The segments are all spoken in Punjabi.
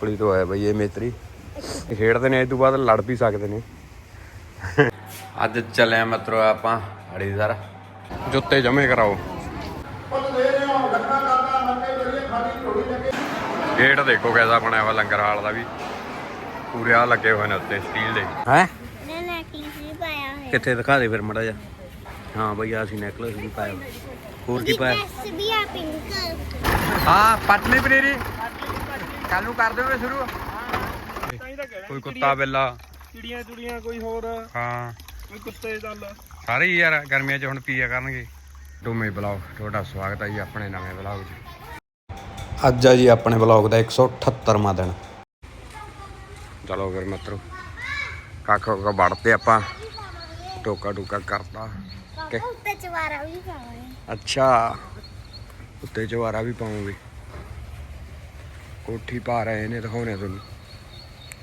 ਪੁਲੀ ਤੋਂ ਆਇਆ ਬਈ ਇਹ ਮੇਤਰੀ। ਖੇਡਦੇ ਨੇ ਇਸ ਤੋਂ ਬਾਅਦ ਲੜ ਵੀ ਸਕਦੇ ਨੇ। ਅੱਜ ਚੱਲੇ ਆ ਮਤਰੋ ਆਪਾਂ ਹੜੀਦਾਰ ਜੁੱਤੇ ਜਮੇ ਕਰਾਓ। ਗੇਟ ਦੇਖੋ ਕਿਹਦਾ ਬਣਿਆ ਵਾ ਲੰਗਰ ਹਾਲ ਦਾ ਵੀ। ਪੂਰੇ ਆ ਲੱਗੇ ਹੋਏ ਨੇ ਉੱਤੇ ਸਟੀਲ ਦੇ। ਹੈ? ਨੇ ਨੈਕਲੇਸ ਵੀ ਪਾਇਆ ਹੈ ਕਿੱਥੇ ਦਿਖਾ ਦੇ ਫਿਰ ਮੜਾ ਜਾ ਹਾਂ ਬਈ ਆ ਸੀ ਨੈਕਲੇਸ ਵੀ ਪਾਇਆ। ਹੋਇਆ। ਹੋਰ ਕੀ ਪਾਇਆ? ਵੀ ਆ ਪਿੰਕ ਹਾਂ ਪਟਨੀ ਪਨੀਰੀ। ਕੱਲ ਨੂੰ ਕਰ ਦੇਵੇ ਸ਼ੁਰੂ। ਕੋਈ ਕੁੱਤਾ ਬਿੱਲਾ। ਚਿੜੀਆਂ ਚੁੜੀਆਂ ਕੋਈ ਹੋਰ। ਹਾਂ। ਕੋਈ ਕੁੱਤੇ ਚੱਲ ਸਾਰੇ ਹੀ ਯਾਰ ਗਰਮੀਆਂ 'ਚ ਹੁਣ ਪੀਆ ਕਰਨਗੇ। ਡੋਮੇ ਬਲੌਗ ਤੁਹਾਡਾ ਸਵਾਗਤ ਹੈ ਜੀ ਆਪਣੇ ਨਵੇਂ ਬਲੌਗ 'ਚ। ਅੱਜ ਆ ਜੀ ਆਪਣੇ ਬਲੌਗ ਦਾ 178ਵਾਂ ਦਿਨ। ਚਲੋ ਫਿਰ ਮਿੱਤਰੋ ਕੱਖ ਕੋ ਵੜਦੇ ਆਪਾਂ। ਟੋਕਾ ਟੋਕਾ ਕਰਤਾ। ਉੱਤੇ ਚਵਾਰਾ ਵੀ ਪਾਇਆ ਅੱਛਾ ਉੱਤੇ ਚਵਾਰਾ ਵੀ ਪਾਉਂਗੇ। ਕੋਠੀ ਪਾ ਰਹੇ ਨੇ ਦਿਖਾਉਣੇ ਤੁਹਾਨੂੰ।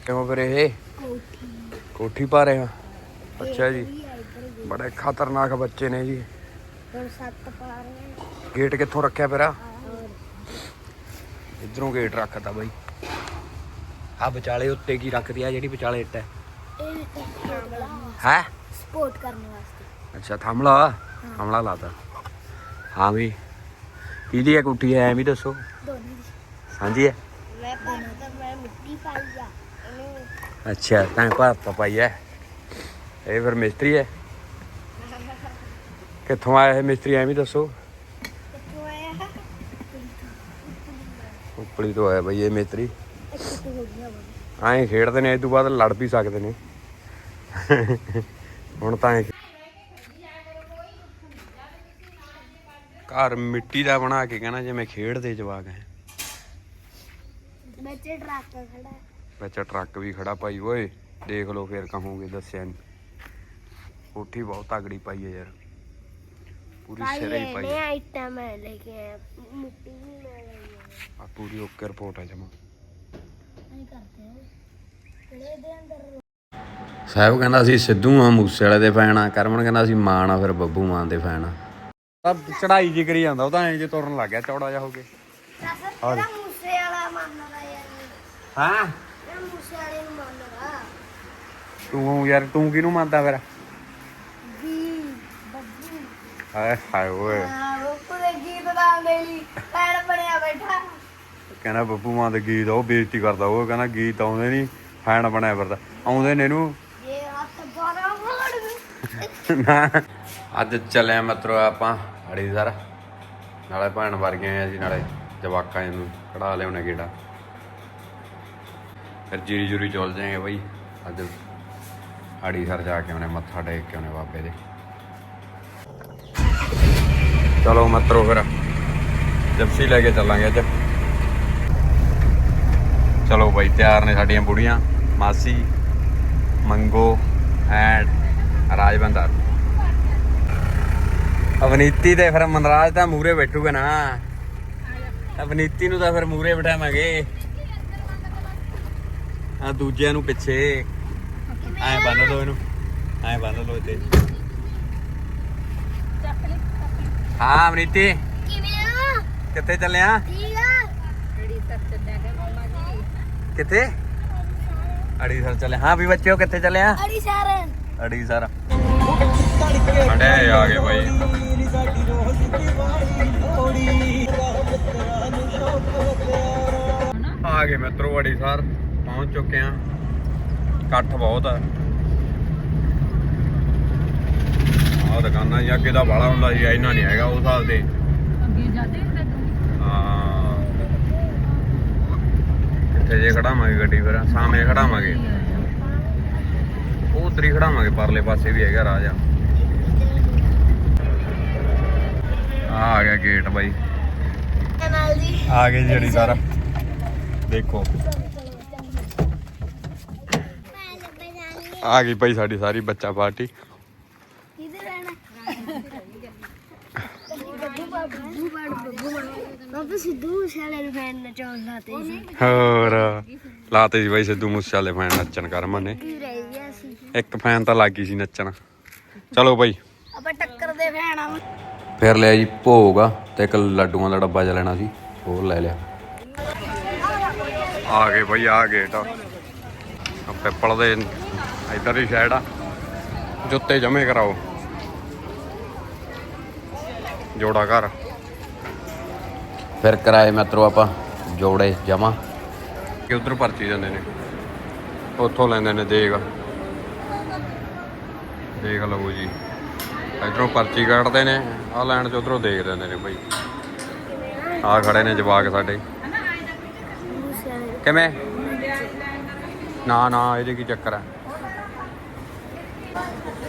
ਕਿਉਂ ਫਿਰ ਇਹ? ਕੋਠੀ ਕੋਠੀ ਪਾ ਰਹੇ ਆ ਅੱਛਾ ਜੀ। ਆ ਬੜੇ ਖਤਰਨਾਕ ਬੱਚੇ ਨੇ ਜੀ। ਹੁਣ ਸੱਤ ਪਾ ਰਹੇ ਗੇਟ ਕਿੱਥੋਂ ਰੱਖਿਆ ਫਿਰ ਆ? ਇਧਰੋਂ ਗੇਟ ਰੱਖਤਾ ਬਾਈ। ਆ ਵਿਚਾਲੇ ਉੱਤੇ ਕੀ ਰੱਖਦੀ ਆ? ਜਿਹੜੀ ਵਿਚਾਲੇ ਇੱਟ ਹੈ। ਹੈ? ਸਪੋਰਟ ਕਰਨ ਵਾਸਤੇ। ਅੱਛਾ ਥਮਲਾ ਥਮਲਾ ਲਾਤਾ। ਹਾਂ ਵੀ ਕਿਹਦੀ ਹੈ ਕੋਠੀ? ਹੈ ਐ ਵੀ ਦੱਸੋ। ਦੋਨੋਂ ਦੀ। ਸਾਂਝੀ ਹੈ? ਮੈਂ ਪਾਣਾ ਮੈਂ ਮਿੱਟੀ ਪਾਈ ਆ ਇਹਨੂੰ ਅੱਛਾ, ਤਾਂ ਭਾਰਤ ਪਾਈ ਹੈ ਇਹ ਫਿਰ ਮਿਸਤਰੀ ਹੈ ਕਿੱਥੋਂ ਆਇਆ ਇਹ ਮਿਸਤਰੀ, ਐਵੇਂ ਦੱਸੋ। ਕਿੱਥੋਂ ਆਇਆ ਉਪਲੀ ਤੋਂ ਆਇਆ ਬਈ ਇਹ ਮਿਸਤਰੀ। ਇੱਕ ਐਂ ਖੇਡਦੇ ਨੇ ਇਸ ਤੋਂ ਬਾਅਦ ਲੜ ਵੀ ਸਕਦੇ ਨੇ। ਹੁਣ ਤਾਂ ਐਂ ਘਰ ਮਿੱਟੀ ਦਾ ਬਣਾ ਕੇ ਕਹਿਣਾ ਜਿਵੇਂ ਖੇਡਦੇ ਜਵਾਕ ਹੈ ਬੱਚੇ ਟਰੱਕ ਖੜਾ ਹੈ। ਵਿੱਚ ਟਰੱਕ ਵੀ ਖੜਾ ਭਾਈ ਓਏ ਦੇਖ ਲਓ ਫੇਰ ਕਹੋਗੇ ਦੱਸਿਆ ਨਹੀਂ ਕੋਠੀ ਬਹੁਤ ਤਗੜੀ ਪਾਈ ਹੈ ਯਾਰ। ਪੂਰੀ ਸਿਰੇ ਹੀ ਪਾਈ ਹੈ। ਆਈਟਮ ਮੈਂ ਲੈ ਕੇ ਆਇਆ ਮਿੱਟੀ ਵੀ ਮੈਂ ਲਈ ਆ ਆ ਪੂਰੀ ਓਕੇ ਰਿਪੋਰਟ ਹੈ ਜਮਾ। ਨਹੀਂ ਕਰਦੇ ਆ। ਕਿਹੜੇ ਦੇ ਅੰਦਰ ਸਾਹਿਬ ਕਹਿੰਦਾ ਸੀ ਸਿੱਧੂ ਆ ਮੂਸੇ ਵਾਲੇ ਦੇ ਫੈਨ ਆ। ਕਰਮਨ ਕਹਿੰਦਾ ਸੀ ਮਾਨ ਆ ਫਿਰ ਬੱਬੂ ਮਾਨ ਦੇ ਫੈਨ ਆ। ਤਾਂ ਚੜਾਈ ਜੀ ਕਰੀ ਜਾਂਦਾ ਉਹ ਤਾਂ ਐਂ ਜੇ ਤੁਰਨ ਲੱਗ ਗਿਆ ਚੌੜਾ ਜਾ ਹੋ ਕੇ। ਤੇਰਾ ਮੂਸੇ ਵਾਲਾ ਮੰਨਦਾ ਯਾਰ ਹਾਂ? ਮੈਂ ਮੂਸੇ ਵਾਲੇ ਨੂੰ ਮੰਨਦਾ ਤੂੰ ਯਾਰ, ਤੂੰ ਕਿਹਨੂੰ ਮੰਨਦਾ ਫਿਰ? ਵੀ ਬੱਬੂ ਹਾਏ ਹਾਏ ਓਏ। ਹਾਂ ਉਹ ਪੂਰੇ ਗੀਤ ਦਾ ਮੇਲੀ ਪੈਣ ਬਣਿਆ ਬੈਠਾ ਕਹਿੰਦਾ ਬੱਬੂ ਮਾਨ ਦੇ ਗੀਤ ਉਹ ਬੇਇੱਜ਼ਤੀ ਕਰਦਾ, ਉਹ ਕਹਿੰਦਾ ਗੀਤ ਆਉਂਦੇ ਨਹੀਂ ਫੈਨ ਬਣਿਆ ਫਿਰਦਾ। ਆਉਂਦੇ ਨੇ ਇਹਨੂੰ? ਇਹ ਹੱਥ ਬਾਰਾ ਫੜ ਅੱਜ ਚੱਲੇ ਆ ਮਤਰੋ ਆਪਾਂ ਹੜੀਦਾਰ ਨਾਲੇ ਭੈਣ ਵਰਗੇ ਆ ਜੀ, ਨਾਲੇ ਜਵਾਕਾਂ ਨੂੰ ਕਢਾ ਲਿਆਉਣੇ ਗੇੜਾ। ਫਿਰ ਜੀਰੀ ਜੂਰੀ ਚੁੱਲ ਜਾਏਗੇ ਬਾਈ। ਅੱਜ ਹੜੀਸਰ ਜਾ ਕੇ ਆਉਣੇ, ਮੱਥਾ ਟੇਕ ਕੇ ਆਉਣੇ ਬਾਬੇ ਦੇ। ਚਲੋ ਮਤਰੋ ਫਿਰ ਜਪਸੀ ਲੈ ਕੇ ਚੱਲਾਂਗੇ ਅੱਜ। ਚਲੋ ਬਾਈ, ਤਿਆਰ ਨੇ ਸਾਡੀਆਂ ਬੁੜੀਆਂ, ਮਾਸੀ, ਮੰਗੋ, ਐਂਡ ਰਾਜਬੰਦਰ ਅਵਨੀਤੀ ਤੇ ਫਿਰ ਮਨਰਾਜ ਤਾਂ ਮੂਰੇ ਬੈਠੂਗਾ ਨਾ। ਅਵਨੀਤੀ ਨੂੰ ਤਾਂ ਫਿਰ ਮੂਰੇ ਬਿਠਾਵਾਂਗੇ। ਆ ਦੂਜਿਆਂ ਨੂੰ ਪਿੱਛੇ। ਐ ਬੰਨ ਲਓ ਇਹਨੂੰ। ਐ ਬੰਨ ਲਓ ਇੱਥੇ। ਹਾਂ ਕਿਵੇਂ ਆ ਕਿੱਥੇ ਚੱਲਿਆ? ਠੀਕ ਆ ਕਿੱਥੇ? ਅੜੀ ਸਰ ਚੱਲੇ ਹਾਂ ਵੀ ਬੱਚਿਓ ਕਿੱਥੇ ਚੱਲਿਆ? ਅੜੀ ਸਾਰਨ ਅੜੀ ਸਰ ਆ ਗਏ ਭਾਈ ਆ ਗਏ ਮਿੱਤਰੋ ਅੜੀ ਸਰ ਪਹੁੰਚ ਚੁੱਕੇ ਆ ਇਕੱਠ ਬਹੁਤ ਆ। ਆਹ ਦੁਕਾਨਾਂ ਜੀ ਅੱਗੇ ਦਾ ਬਾਲਾ ਹੁੰਦਾ ਸੀ ਇੰਨਾ ਨਹੀਂ ਹੈਗਾ ਉਸ ਸਾਲ ਤੇ। ਹਾਂ। ਕਿੱਥੇ ਜੇ ਖੜਾਵਾਂਗੇ ਗੱਡੀ ਫਿਰ ਸਾਹਮਣੇ ਖੜਾਵਾਂਗੇ। ਉਹ ਤਰੀ ਖੜਾਵਾਂਗੇ ਪਰਲੇ ਪਾਸੇ ਵੀ ਹੈਗਾ ਰਾਜਾ ਆ ਆ ਗਿਆ ਗੇਟ ਬਾਈ। ਨਾਲ ਦੀ। ਆ ਗਏ ਜਿਹੜੀ ਸਾਰਾ। ਦੇਖੋ। ਆ ਗਈ ਭਾਈ ਸਾਡੀ ਸਾਰੀ ਬੱਚਾ ਪਾਰਟੀ। ਕਿਧਰ ਰਹਿਣਾ ਬੱਬੂ ਬੱਬੂ ਬੜ ਬੱਬੂ ਬੱਬੂ ਸਿੱਧੂ ਸ਼ਾਲੇ ਨੂੰ ਫੈਨ ਨਚਾਉਣ ਲਾਤੇ ਸੀ। ਹੋਰ ਲਾਤੇ ਸੀ ਬਾਈ ਸਿੱਧੂ ਮੂਸੇ ਵਾਲੇ ਫੈਨ ਨੱਚਣ ਕਰਮਨ ਨੇ। ਇੱਕ ਫੈਨ ਤਾਂ ਲੱਗ ਸੀ ਨੱਚਣ। ਚਲੋ ਬਾਈ ਆਪਾਂ ਟੱਕਰ ਦੇ ਫੈਨ ਆ। ਫਿਰ ਲਿਆ ਜੀ ਭੋਗ ਆ ਤੇ ਇੱਕ ਲੱਡੂਆਂ ਦਾ ਡੱਬਾ ਜਿਹਾ ਲੈਣਾ ਸੀ ਉਹ ਲੈ ਲਿਆ। ਆ ਗਏ ਬਈ ਆ ਗੇਟ ਆ ਪਿੱਪਲ ਦੇ ਇਧਰ ਹੀ ਸਾਈਡ ਆ। ਜੁੱਤੇ ਜਮੇ ਕਰਾਓ। ਜੋੜਾ ਘਰ। ਫਿਰ ਕਰਾਏ ਮੈਤਰੋ ਆਪਾਂ ਜੋੜੇ ਜਮਾ ਕਿ ਉਧਰ ਪਰਚੀ ਜਾਂਦੇ ਨੇ। ਉੱਥੋਂ ਲੈਂਦੇ ਨੇ ਦੇਗ ਦੇਖ ਲਓ ਜੀ। ਇਧਰੋਂ ਪਰਚੀ ਕੱਢਦੇ ਨੇ। ਆ ਲੈਣ ਚ ਉਧਰੋਂ ਦੇਖ ਦਿੰਦੇ ਨੇ ਭਾਈ ਆ ਖੜੇ ਨੇ ਜਵਾਕ ਸਾਡੇ। ਕਿਵੇਂ? ਨਾ ਨਾ ਇਹਦੇ ਕੀ ਚੱਕਰ ਆ?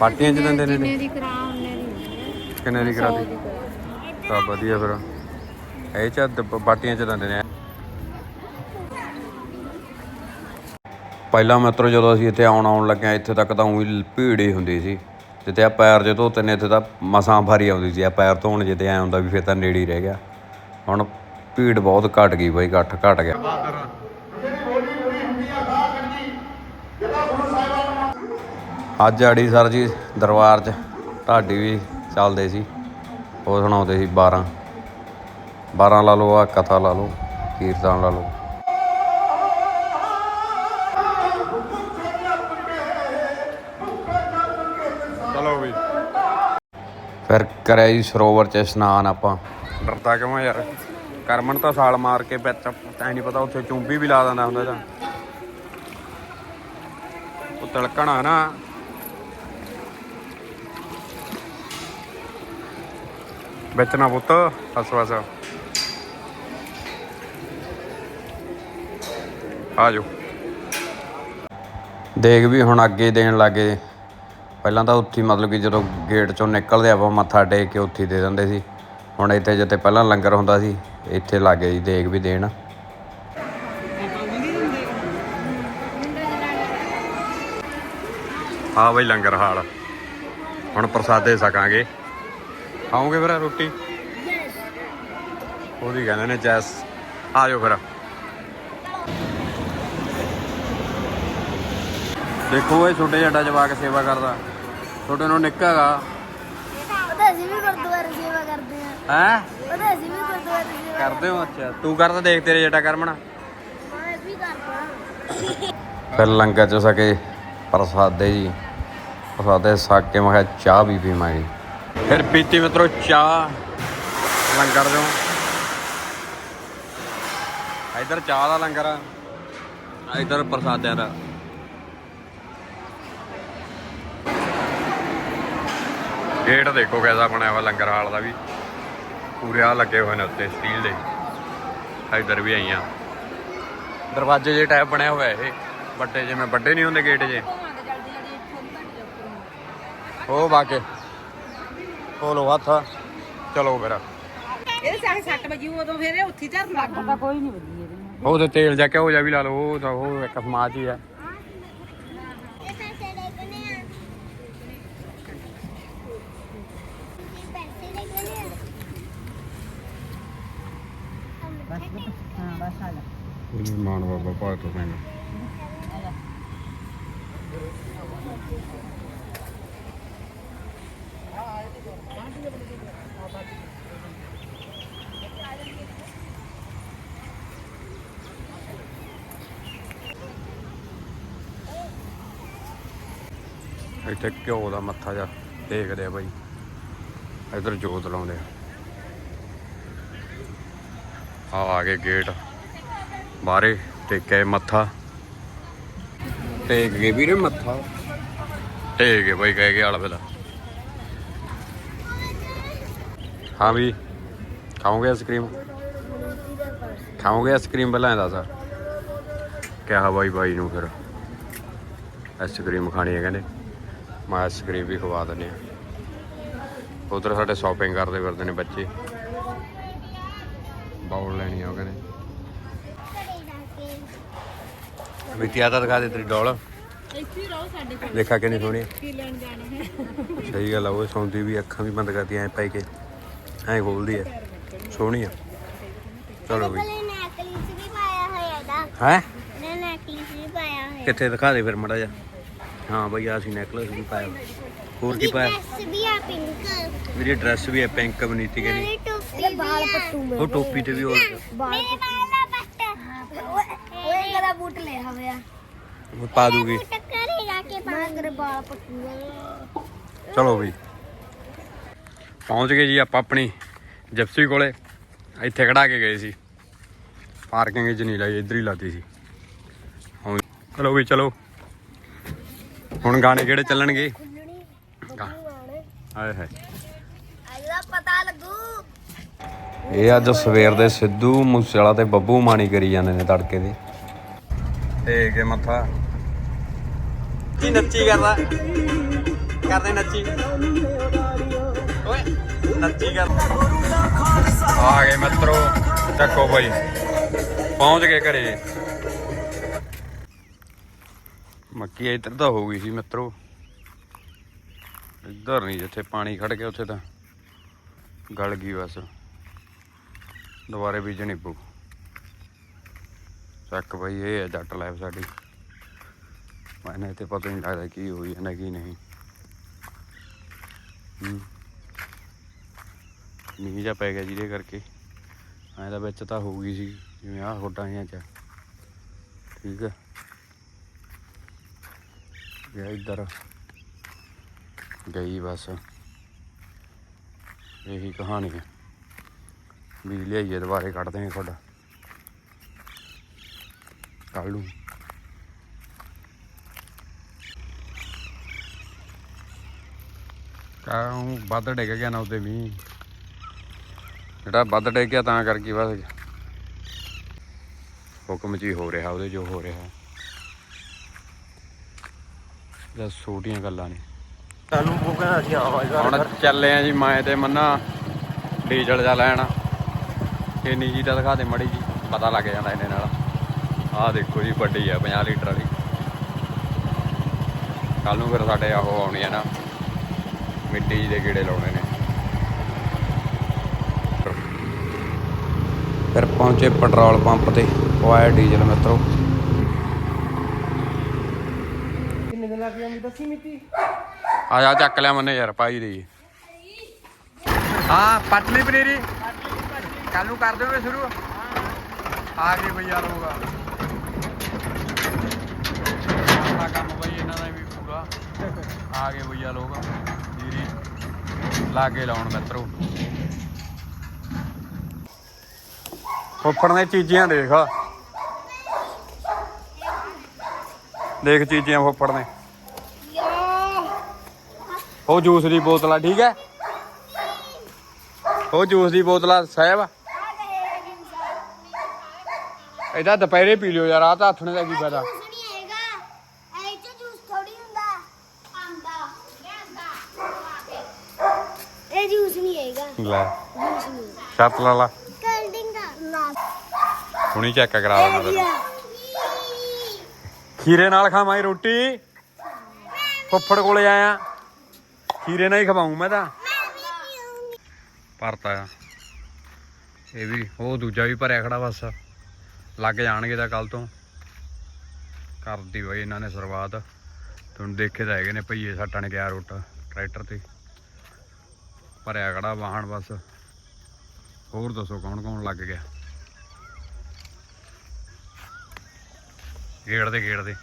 ਪਾਰਟੀਆਂ ਚ ਦਿੰਦੇ ਨੇ ਦੀ ਕਰਾ ਉਹਨੇ ਦੀ ਕਿੰਨੇ ਦੀ ਤਾਂ ਵਧੀਆ ਫਿਰ। ਇਹ ਚ ਬਾਟੀਆਂ ਚ ਦਿੰਦੇ ਨੇ। ਪਹਿਲਾਂ ਮਿੱਤਰੋ ਜਦੋਂ ਅਸੀਂ ਇੱਥੇ ਆਉਣ ਆਉਣ ਲੱਗਿਆ ਇੱਥੇ ਤੱਕ ਤਾਂ ਉਹੀ ਭੀੜ ਹੀ ਹੁੰਦੀ ਸੀ। ਜਿੱਥੇ ਆ ਪੈਰ ਜੇ ਧੋਤੇ ਨੇ ਇੱਥੇ ਤਾਂ ਮਸਾਂ ਭਾਰੀ ਆਉਂਦੀ ਸੀ। ਆ ਪੈਰ ਧੋਣ ਜਿੱਤੇ ਐ ਹੁੰਦਾ ਵੀ ਫਿਰ ਤਾਂ ਨੇੜੇ ਹੀ ਰਹਿ ਗਿਆ। ਹੁਣ ਭੀੜ ਬਹੁਤ ਘਟ ਗਈ ਬਾਈ ਇਕੱਠ ਘਟ ਗਿਆ। ਅੱਜ ਆੜੀ ਸਰ ਜੀ ਦਰਬਾਰ 'ਚ ਢਾਡੀ ਵੀ ਚੱਲਦੇ ਸੀ ਉਹ ਸੁਣਾਉਂਦੇ ਸੀ 12 12 ਲਾ ਲਓ ਆ ਕਥਾ ਲਾ ਲਓ ਕੀਰਤਨ ਲਾ ਲਓ। ਚਲੋ ਵੀ। ਫਿਰ ਕਰਿਆ ਜੀ ਸਰੋਵਰ 'ਚ ਇਸ਼ਨਾਨ ਆਪਾਂ। ਡਰਦਾ ਕਿਉਂ ਯਾਰ? ਕਰਮਨ ਤਾਂ ਸਾਲ ਮਾਰ ਕੇ ਵਿੱਚ ਐ ਨਹੀਂ ਪਤਾ ਉੱਥੇ ਚੁੰਬੀ ਵੀ ਲਾ ਦਿੰਦਾ ਹੁੰਦਾ ਤਾਂ ਉਹ ਤਿਲਕਣਾ ਨਾ। ਵਿੱਚ ਨਾ ਪੁੱਤ ਹੱਸ ਵਸ ਆ ਜਾਓ। ਦੇਖ ਵੀ ਹੁਣ ਅੱਗੇ ਦੇਣ ਲੱਗੇ ਪਹਿਲਾਂ ਤਾਂ ਉੱਥੇ ਮਤਲਬ ਕਿ ਜਦੋਂ ਗੇਟ ਚੋਂ ਨਿਕਲਦੇ ਆਪਾਂ ਮੱਥਾ ਟੇਕ ਕੇ ਉੱਥੇ ਦੇ ਦਿੰਦੇ ਸੀ। ਹੁਣ ਇੱਥੇ ਜਿੱਥੇ ਪਹਿਲਾਂ ਲੰਗਰ ਹੁੰਦਾ ਸੀ ਇੱਥੇ ਲੱਗੇ ਜੀ ਦੇਖ ਵੀ ਦੇਣ। ਹਾਂ ਬਈ ਲੰਗਰ ਹਾਲ। ਹੁਣ ਪ੍ਰਸਾਦੇ ਛਕਾਂਗੇ। ਖਾਓਗੇ ਫਿਰ ਰੋਟੀ? ਉਹਦੀ ਕਹਿੰਦੇ ਨੇ ਚੈਸ। ਆ ਜਾਓ ਫਿਰ। ਦੇਖੋ ਇਹ ਛੋਟੇ ਜੱਟਾ ਜਵਾਕ ਸੇਵਾ ਕਰਦਾ। ਛੋਟੇ ਨੂੰ ਨਿੱਕਾਗਾ ਉਹਦਾ ਅਸੀਂ ਵੀ ਗੁਰਦੁਆਰੇ ਸੇਵਾ ਕਰਦੇ ਆ ਹੈ? ਉਹਦਾ ਅਸੀਂ ਵੀ ਗੁਰਦੁਆਰੇ ਸੇਵਾ ਕਰਦੇ ਹੋ। ਅੱਛਾ। ਤੂੰ ਕਰਦਾ ਦੇਖ ਤੇਰੇ ਜੱਟਾ ਕਰਮਣਾ। ਵੀ ਕਰਦਾ। ਫਿਰ ਲੰਗਰ ਚ ਸਕੇ ਪ੍ਰਸਾਦੇ ਜੀ। ਪ੍ਰਸਾਦੇ ਛਕ ਕੇ ਮੈਂ ਚਾਹ ਵੀ ਪੀਵਾਂਗੇ। ਫਿਰ ਪੀਤੀ ਮਿੱਤਰੋ ਚਾਹ। ਲੰਗਰ ਚੋਂ ਇਧਰ ਚਾਹ ਦਾ ਲੰਗਰ ਆ। ਇਧਰ ਪ੍ਰਸਾਦਿਆਂ ਦਾ। ਗੇਟ ਦੇਖੋ ਕਿਹਦਾ ਬਣਿਆ ਹੋਇਆ ਲੰਗਰ ਹਾਲ ਦਾ ਵੀ। ਪੂਰੇ ਆ ਲੱਗੇ ਹੋਏ ਨੇ ਉੱਤੇ ਸਟੀਲ ਦੇ। ਇਧਰ ਵੀ ਆਈਆਂ। ਦਰਵਾਜ਼ੇ ਜੇ ਟਾਈਪ ਬਣਿਆ ਹੋਇਆ ਇਹ। ਵੱਡੇ ਜਿਵੇਂ ਵੱਡੇ ਨਹੀਂ ਹੁੰਦੇ ਗੇਟ ਜੇ। ਉਹ ਬਾਕੇ ਖੋਲੋ ਹੱਥ ਚਲੋ ਫਿਰ। ਇਹਦੇ ਚਾਹੇ ਸੱਟ ਵਜੀ ਉਦੋਂ ਫਿਰ ਇਹ ਉੱਥੀ ਧਰ ਲੱਗਦਾ ਕੋਈ ਨਹੀਂ ਵਜੀ ਇਹਦੇ ਉਹਦੇ ਤੇਲ ਜਾ ਕੇ ਹੋ ਜਾ ਵੀ ਲਾ ਲਓ ਉਹ ਤਾਂ ਉਹ ਇੱਕ ਸਮਾਜ ਹੀ ਆ। ਇਹ ਪੈਸੇ ਲੱਗਣੇ ਆ ਪੈਸੇ ਲੱਗਣੇ ਆ ਹਾਂ ਬਸ ਆ ਜਾ। ਮਾਨ ਬਾਬਾ ਪਾਤੋ ਸਿੰਘ। ਇੱਥੇ ਘਿਓ ਦਾ ਮੱਥਾ ਜਾ ਦੇਖਦੇ ਆ ਬਾਈ। ਇਧਰ ਜੋਤ ਲਾਉਂਦੇ ਆ। ਆ ਆ ਗਏ ਗੇਟ। ਬਾਹਰੇ ਟੇਕੇ ਮੱਥਾ। ਟੇਕ ਗਏ ਵੀਰੇ ਮੱਥਾ। ਟੇਕ ਗਏ ਬਾਈ ਕਹਿ ਕੇ ਆਲਾ ਪਹਿਲਾਂ ਹਾਂ ਵੀ, ਖਾਓਗੇ ਆਈਸਕ੍ਰੀਮ ਖਾਓਗੇ ਆਈਸਕ੍ਰੀਮ ਪਹਿਲਾਂ ਇਹਦਾ ਸਰ ਕਿਹਾ ਬਾਈ ਬਾਈ ਨੂੰ ਫਿਰ। ਆਈਸਕ੍ਰੀਮ ਖਾਣੀ ਹੈ ਕਹਿੰਦੇ। ਮੈਂ ਆਈਸਕ੍ਰੀਮ ਵੀ ਖਵਾ ਦਿੰਦੇ ਆ ਉਧਰ ਸਾਡੇ ਸ਼ਾਪਿੰਗ ਕਰਦੇ ਫਿਰਦੇ ਨੇ ਬੱਚੇ। ਬਾਉਲ ਲੈਣੀ ਆ ਉਹ ਕਹਿੰਦੇ। ਵਿਤਿਆ ਤਾਂ ਦਿਖਾ ਦੇ ਤੇਰੀ ਡੋਲ। ਇੱਥੇ ਹੀ ਰਹੋ ਸਾਡੇ ਕੋਲ। ਦੇਖਾ ਕਿੰਨੀ ਸੋਹਣੀ। ਕੀ ਲੈਣ ਜਾਣਾ ਹੈ। ਸਹੀ ਗੱਲ ਆ ਉਹ ਸੌਂਦੀ ਵੀ ਅੱਖਾਂ ਵੀ ਬੰਦ ਕਰਦੀ ਐ ਪੈ ਕੇ ਐ ਖੋਲਦੀ ਐ ਸੋਹਣੀ ਆ। ਚਲੋ ਵੀ ਕੋਲੇ ਨੈਕਲੇਸ ਵੀ ਪਾਇਆ ਹੋਇਆ ਇਹਦਾ। ਹੈ? ਨੇ ਨੈਕਲੇਸ ਵੀ ਪਾਇਆ ਹੋਇਆ। ਕਿੱਥੇ ਦਿਖਾ ਦੇ ਫਿਰ ਮੜਾ ਜਾ ਹਾਂ ਬਈ ਆ ਸੀ ਨੈਕਲੇਸ ਵੀ ਪਾਇਆ। ਹੋਰ ਕੀ ਪਾਇਆ? ਡਰੈਸ ਵੀ ਆ ਪਿੰਕ ਮੇਰੀ ਡਰੈਸ ਵੀ ਹੈ ਪਿੰਕ ਬਨੀਤੀ ਕਹਿੰਦੀ ਮੇਰੇ ਟੋਪੀ ਬਾਲ ਪੱਟੂ ਉਹ ਟੋਪੀ ਤੇ ਵੀ ਹੋਰ ਮੇਰੇ ਬਾਲ ਦਾ ਪੱਟ। ਓਏ ਰਿਹਾ ਹੋਇਆ ਉਹ ਪਾ ਦੂਗੀ। ਟੱਕਰੇਗਾ ਕੇ ਮੈਂ ਤੇਰੇ ਬਾਲ ਪੱਕੂਗਾ ਚਲੋ ਵੀ ਪਹੁੰਚ ਗਏ ਜੀ ਆਪਾਂ ਆਪਣੀ ਜਿਪਸੀ ਕੋਲੇ। ਇੱਥੇ ਖੜਾ ਕੇ ਗਏ ਸੀ। ਪਾਰਕਿੰਗ 'ਚ ਨਹੀਂ ਲਾਈ ਇੱਧਰ ਹੀ ਲਾਤੀ ਸੀ। ਹੁਣ ਚਲੋ ਵੀ ਚਲੋ। ਹੁਣ ਗਾਣੇ ਕਿਹੜੇ ਚੱਲਣਗੇ? ਗਾ- ਹਾਏ ਅਜਾ ਪਤਾ ਲੱਗੂ। ਇਹ ਅੱਜ ਸਵੇਰ ਦੇ ਸਿੱਧੂ ਮੂਸੇਵਾਲਾ ਤੇ ਬੱਬੂ ਮਾਣੀ ਕਰੀ ਜਾਂਦੇ ਨੇ ਤੜਕੇ ਦੇ। ਤੇ ਕੇ ਮੱਥਾ। ਕੀ ਨੱਚੀ ਕਰਦਾ? ਕਰਦੇ ਨੱਚੀ। ਓਏ ਨੱਚੀ ਕਰ। ਆ ਗਏ ਮਿੱਤਰੋ ਚੱਕੋ ਭਾਈ ਪਹੁੰਚ ਗਏ ਘਰੇ। ਮੱਕੀ ਇੱਧਰ ਤਾਂ ਹੋ ਗਈ ਸੀ ਮਿੱਤਰੋ। ਇੱਧਰ ਨਹੀਂ, ਜਿੱਥੇ ਪਾਣੀ ਖੜ ਗਿਆ, ਉੱਥੇ ਤਾਂ ਗਲ ਗਈ ਬਸ। ਦੁਬਾਰੇ ਬੀਜਣੀ ਪਊ। ਚੱਕ ਬਈ, ਇਹ ਹੈ ਜੱਟ ਲਾਈਫ ਸਾਡੀ। ਮੈਨੂੰ ਤੇ ਪਤਾ ਨਹੀਂ ਲੱਗਦਾ ਕੀ ਹੋਈ ਹੈ ਨਾ ਕੀ ਨਹੀਂ। ਹੂੰ। ਮੀਂਹ ਜਾ ਪੈ ਗਿਆ ਜਿਹਦੇ ਕਰਕੇ। ਐਂ ਦਾ ਵਿੱਚ ਤਾਂ ਹੋ ਗਈ ਸੀ, ਜਿਵੇਂ ਆਹ ਹੋਟਾਂ ਜਿਹੀਆਂ ਚ। ਠੀਕ ਹੈ ਗਿਆ ਇੱਧਰ। ਗਈ ਬਸ। ਇਹੀ ਕਹਾਣੀ ਹੈ ਬੀਜ ਲਿਆਈਏ ਦੁਬਾਰੇ ਕੱਢ ਦੇਂਗੇ ਤੁਹਾਡਾ। ਕੱਢ ਲੂ ਕਾਹੂ ਵੱਧ ਡਿੱਗ ਗਿਆ ਨਾ ਉਹਦੇ ਵੀ ਜਿਹੜਾ ਵੱਧ ਡਿੱਗ ਗਿਆ ਤਾਂ ਕਰਕੇ ਬਸ। ਹੁਕਮ ਜੀ ਹੋ ਰਿਹਾ, ਉਹਦੇ ਜੋ ਹੋ ਰਿਹਾ। ਜਾਂ ਛੋਟੀਆਂ ਗੱਲਾਂ ਨੇ। ਸਾਨੂੰ ਉਹ ਕਹਿੰਦਾ ਅਸੀਂ ਆਵਾਜ਼ ਹੁਣ ਚੱਲੇ ਆ ਜੀ ਮੈਂ ਤੇ ਮੰਨਾ ਡੀਜ਼ਲ ਜਾ ਲੈਣ। ਕਿੰਨੀ ਜੀ ਦਾ ਦਿਖਾ ਦੇ ਮੜੀ ਜੀ ਪਤਾ ਲੱਗ ਜਾਂਦਾ ਇਹਨੇ ਨਾਲ। ਆਹ ਦੇਖੋ ਜੀ ਵੱਡੀ ਆ 50 ਲੀਟਰ ਵਾਲੀ। ਕੱਲ ਨੂੰ ਫਿਰ ਸਾਡੇ ਆਹੋ ਆਉਣੀ ਆ ਨਾ ਮਿੱਟੀ ਜੀ ਦੇ ਕੀੜੇ ਲਾਉਣੇ ਨੇ। ਫਿਰ ਪਹੁੰਚੇ ਪੈਟਰੋਲ ਪੰਪ ਤੇ ਪਵਾਇਆ ਡੀਜ਼ਲ ਮਿੱਤਰੋ। ਕਿੰਨੇ ਦਿਨ ਦੱਸੀ ਮਿੱਟੀ। ਆ ਜਾ ਚੱਕ ਲਿਆ ਮੰਨੇ ਯਾਰ ਪਾਈ ਦੀ। ਹਾਂ ਪਟਲੀ ਪਨੀਰੀ। ਕੱਲ ਨੂੰ ਕਰ ਦੇਵੇ ਸ਼ੁਰੂ। ਆ ਗਏ ਬਈ ਯਾਰ ਹੋਗਾ ਆਪਣਾ ਕੰਮ ਬਈ ਇਹਨਾਂ ਦਾ ਵੀ ਪੂਰਾ। ਆ ਗਏ ਬਈਆ ਲੋਕ ਜੀਰੀ ਲਾਗੇ ਲਾਉਣ ਮਿੱਤਰੋ। ਫੁੱਫੜ ਨੇ ਚੀਜ਼ੀਆਂ ਦੇਖ। ਦੇਖ ਚੀਜ਼ੀਆਂ ਫੁੱਫੜ ਨੇ। ਉਹ ਜੂਸ ਦੀ ਬੋਤਲ ਆ ਠੀਕ ਹੈ? ਉਹ ਜੂਸ ਦੀ ਬੋਤਲ ਆ ਸਾਹਿਬ। ਇਹਦਾ ਦੁਪਹਿਰੇ ਪੀ ਲਿਓ ਯਾਰ ਆ ਤਾਂ ਹੱਥਣੇ ਦਾ ਕੀ ਫਾਇਦਾ। ਇਹ ਜੂਸ ਨਹੀਂ ਹੈਗਾ। ਲੈ ਛੱਤ ਲਾ ਲਾ। ਕਲਡਿੰਗ ਲਾ। ਹੁਣੀ ਚੈੱਕ ਕਰਾ ਦੇਣਾ ਤੈਨੂੰ। ਖੀਰੇ ਨਾਲ ਖਾਵਾਂ ਰੋਟੀ। ਫੁੱਫੜ ਕੋਲੇ ਆਇਆ। ਖੀਰੇ ਨਾਲ ਹੀ ਖਵਾਉਂ ਮੈਂ ਤਾਂ। ਭਰਤਾ ਆ। ਇਹ ਵੀ ਉਹ ਦੂਜਾ ਵੀ ਭਰਿਆ ਖੜਾ ਬਸ। ਲੱਗ ਜਾਣਗੇ ਤਾਂ ਕੱਲ ਤੋਂ। ਕਰਦੀ ਬਈ ਇਹਨਾਂ ਨੇ ਸ਼ੁਰੂਆਤ। ਤੁਹਾਨੂੰ ਦੇਖੇ ਤਾਂ ਹੈਗੇ ਨੇ ਭਈਏ ਸੱਟਣ ਗਿਆ ਰੋਟ ਟਰੈਕਟਰ ਤੇ। ਭਰਿਆ ਖੜਾ ਵਾਹਣ ਬਸ। ਹੋਰ ਦੱਸੋ ਕੌਣ ਕੌਣ ਲੱਗ ਗਿਆ? ਗੇੜ ਦੇ ਗੇੜ ਦੇ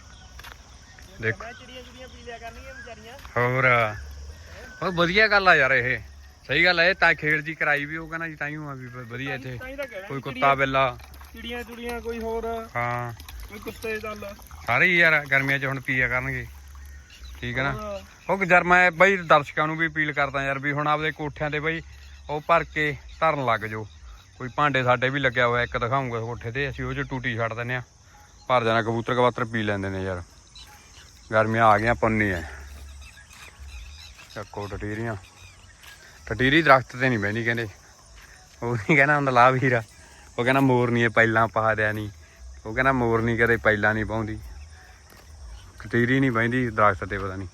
ਦੇਖੋ ਚਿੜੀਆਂ ਚਿੜੀਆਂ ਪੀ ਲਿਆ ਕਰਨਗੀਆਂ ਵਿਚਾਰੀਆਂ। ਹੋਰ। ਉਹ ਵਧੀਆ ਗੱਲ ਆ ਯਾਰ ਇਹ। ਸਹੀ ਗੱਲ ਆ ਇਹ ਤਾਂ ਖੇਡ ਜੀ ਕਰਾਈ ਵੀ ਉਹ ਕਹਿੰਦਾ ਜੀ ਤਾਈਓ ਆ ਵੀ ਵਧੀਆ ਇੱਥੇ। ਤਾਂ ਹੀ ਤਾਂ ਕਹਿ ਕੋਈ ਕੁੱਤਾ ਬਿੱਲਾ। ਚਿੜੀਆਂ ਚੁੜੀਆਂ ਕੋਈ ਹੋਰ ਹਾਂ। ਕੋਈ ਕੁੱਤੇ ਚੱਲ। ਸਾਰੇ ਹੀ ਯਾਰ ਗਰਮੀਆਂ 'ਚ ਹੁਣ ਪੀਆ ਕਰਨਗੇ। ਠੀਕ ਹੈ ਨਾ? ਹੋਰ। ਉਹ ਜਰ ਮੈਂ ਬਈ ਦਰਸ਼ਕਾਂ ਨੂੰ ਵੀ ਅਪੀਲ ਕਰਦਾ ਯਾਰ ਵੀ ਹੁਣ ਆਪਦੇ ਕੋਠਿਆਂ ਤੇ ਬਈ ਉਹ ਭਰ ਕੇ ਧਰਨ ਲੱਗ ਜਾਓ। ਕੋਈ ਭਾਂਡੇ ਸਾਡੇ ਵੀ ਲੱਗਿਆ ਹੋਇਆ ਇੱਕ ਦਿਖਾਉਂਗਾ ਕੋਠੇ ਤੇ ਅਸੀਂ ਉਹ 'ਚ ਟੂਟੀ ਛੱਡ ਦਿੰਦੇ ਆ। ਭਰ ਜਾਣਾ ਕਬੂਤਰ ਕਬਾਤਰ ਪੀ ਲੈਂਦੇ ਨੇ ਯਾਰ। ਗਰਮੀਆਂ ਆ ਗਈਆਂ ਪੰਨੀ ਐ ਚੱਕੋ ਟਟੀਰੀਆਂ ਟਟੀਰੀ ਦਰਖਤ ਤੇ ਨਹੀਂ ਬਹਿੰਦੀ ਕਹਿੰਦੇ। ਉਹ ਨਹੀਂ ਕਹਿੰਦਾ ਹੁੰਦਾ, ਲਾ ਵੀਰਾ। ਉਹ ਕਹਿੰਦਾ ਮੋਰ ਨਹੀਂ, ਇਹ ਪਹਿਲਾਂ ਪਾ ਦਿਆ ਨਹੀਂ ਉਹ ਕਹਿੰਦਾ ਮੋਰ ਨਹੀਂ, ਕਦੇ ਪਹਿਲਾਂ ਨਹੀਂ ਪਾਉਂਦੀ। ਟਟੀਰੀ ਨਹੀਂ ਬਹਿੰਦੀ ਦਰਖਤ ਤੇ, ਪਤਾ ਨਹੀਂ